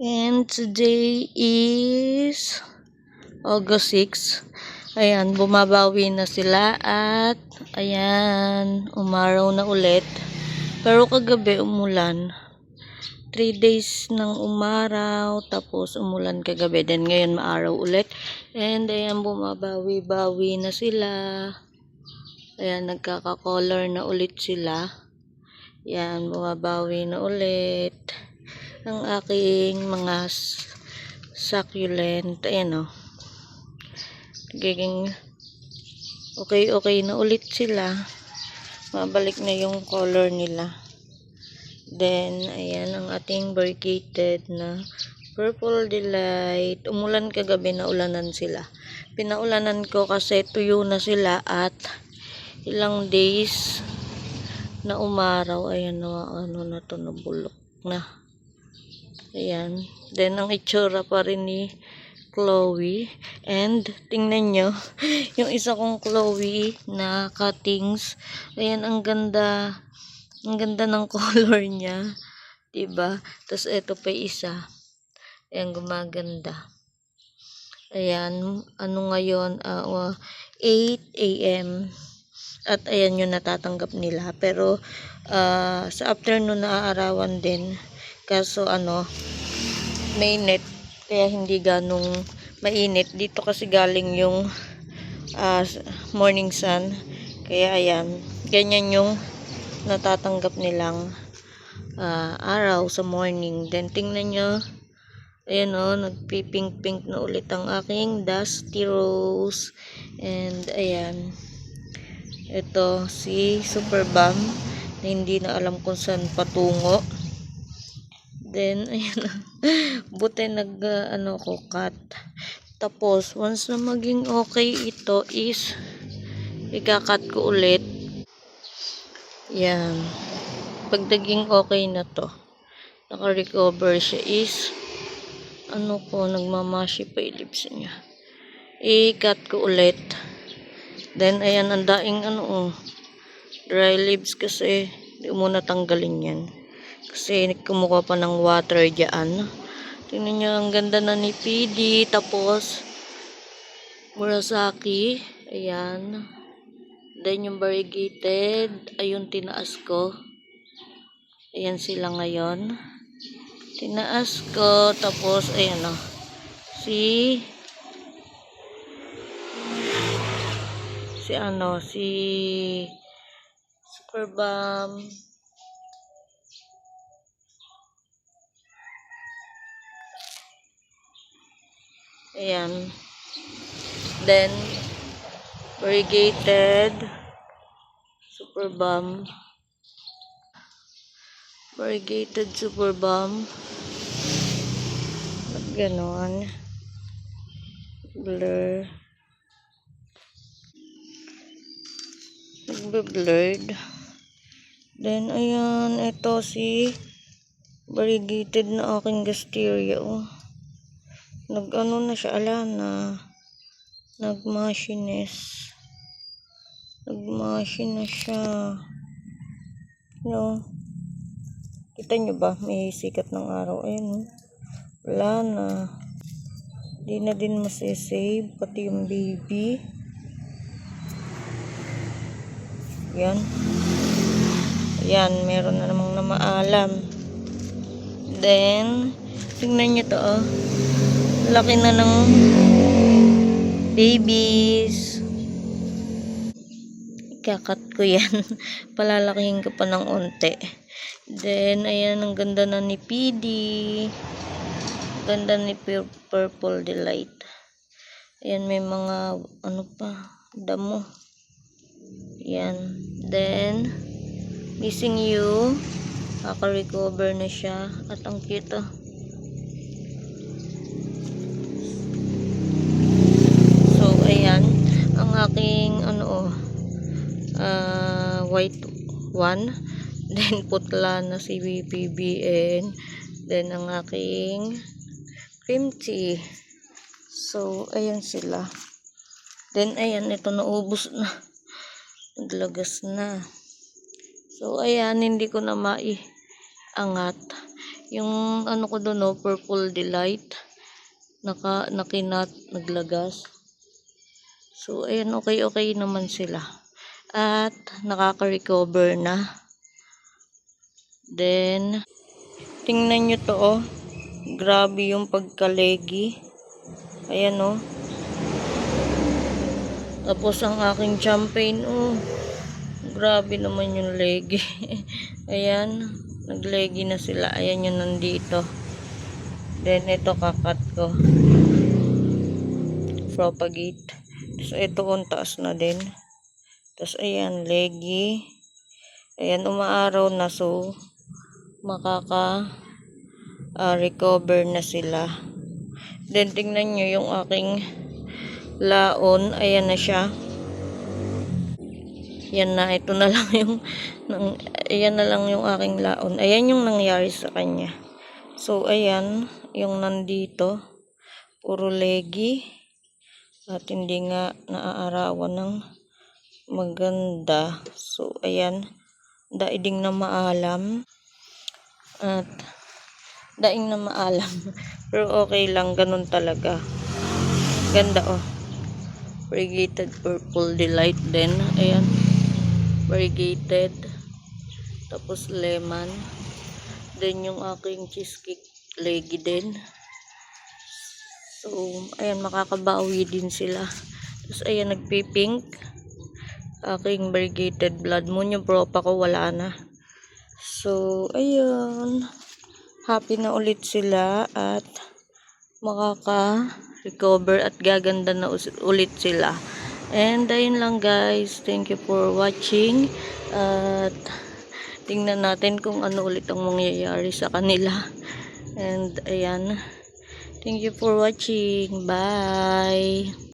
And today is August 6. Ayan, bumabawi na sila at ayan, umaraw na ulit. Pero kagabi umulan. 3 days ng umaraw, tapos umulan kagabi. Then ngayon maaraw ulit. And ayan, bumabawi-bawi na sila. Ayan, nagkaka-color na ulit sila. Yan, bumabawi na ulit. Ang aking mga succulent. Ayan o. Nagiging okay-okay na ulit sila. Mabalik na yung color nila. Then, ayan ang ating variegated na Purple Delight. Umulan kagabi na ulanan sila. Pinaulanan ko kasi tuyo na sila at ilang days na umaraw. Ayan na, ano na to, nabulok na. Ayan. Then, ang itsura pa rin ni Chloe. And, tingnan nyo, yung isa kong Chloe na cuttings. Ayan, ang ganda. Ang ganda ng color niya. Diba? Tapos, ito pa isa. Ayan, gumaganda. Ayan, ano ngayon, wa- 8 a.m. At ayan yung natatanggap nila. Pero, ah, sa afternoon naaarawan din. Kaso, ano, mainit. Kaya hindi ganong mainit. Dito kasi galing yung ah, morning sun. Kaya, ayan, ganyan yung natatanggap nilang ah, araw sa morning. Then, tingnan nyo, Ayan o, nagpipink-pink na ulit ang aking Dusty Rose. And, ayan. Ito, si Super Bam. Na hindi na alam kung saan patungo. Then, ayan. Buti nag, uh, ano ko, cut. Tapos, once na maging okay ito is, ikakat ko ulit. Yan. Pag naging okay na to, naka-recover siya is, ano ko, nagmamashi pa yung lips niya. I-cut ko ulit. Then, ayan, ang daing ano, oh, dry lips kasi, di mo natanggalin yan. Kasi, kumuha pa ng water dyan. Tingnan niyo, ang ganda na ni PD. Tapos, Murasaki. Ayan. Then, yung variegated. Ayun, tinaas ko. Ayan sila ngayon tinaas ko tapos ayan o si si ano si super ayan then variegated super bomb variegated super bomb Ba't ganon? Blur. Nagbe-blurred. Then, ayan, ito si variegated na aking gasteria, oh. Nag-ano na siya, ala na. Nagmashines. Nagmashi na siya. No. Kita nyo ba? May sikat ng araw. Ayan, oh. Wala na. Di na din masisave. Pati yung baby. Yan. Yan. Meron na namang namaalam. Then, tingnan nyo to, oh. Laki na ng babies. Ikakat ko yan. Palalakihin ko pa ng unti. Then, ayan, ang ganda na ni PD. Ganda ni Pur- Purple Delight. Ayan, may mga, ano pa, damo. Yan. Then, Missing You. Kaka-recover na siya. At ang cute, oh. Ah, white one. Then, putla na si BPBN. Then, ang aking cream tea. So, ayan sila. Then, ayan, ito naubos na. Naglagas na. So, ayan, hindi ko na maiangat. Yung ano ko doon, no, purple delight. Naka, nakinat, naglagas. So, ayan, okay-okay naman sila. At, nakaka-recover na. Then, tingnan nyo to, oh. Grabe yung pagkalegi. Ayan, oh. Tapos, ang aking champagne, oh. Grabe naman yung legi. Ayan, naglegi na sila. Ayan yung nandito. Then, ito kakat ko. Propagate. So, ito kung taas na din. Tapos, ayan, legi. Ayan, umaaraw na. So, makaka ah, recover na sila. Then, tingnan nyo yung aking laon. Ayan na siya. Yan na, ito na lang yung, nang, ayan na lang yung aking laon. Ayan yung nangyari sa kanya. So, ayan, yung nandito, puro legi. At hindi nga naaarawan ng maganda. So, ayan, daiding na maalam. At, daing na maalam. Pero okay lang, ganun talaga. Ganda, oh. Variegated purple delight din. Ayan. Variegated. Tapos lemon. Then yung aking cheesecake legi din. So, ayan, makakabawi din sila. Tapos, ayan, nagpipink. Aking variegated blood moon. Yung propa ko, wala na. So, ayan. Happy na ulit sila at makaka-recover at gaganda na ulit sila. And ayun lang guys. Thank you for watching. At tingnan natin kung ano ulit ang mangyayari sa kanila. And ayan. Thank you for watching. Bye.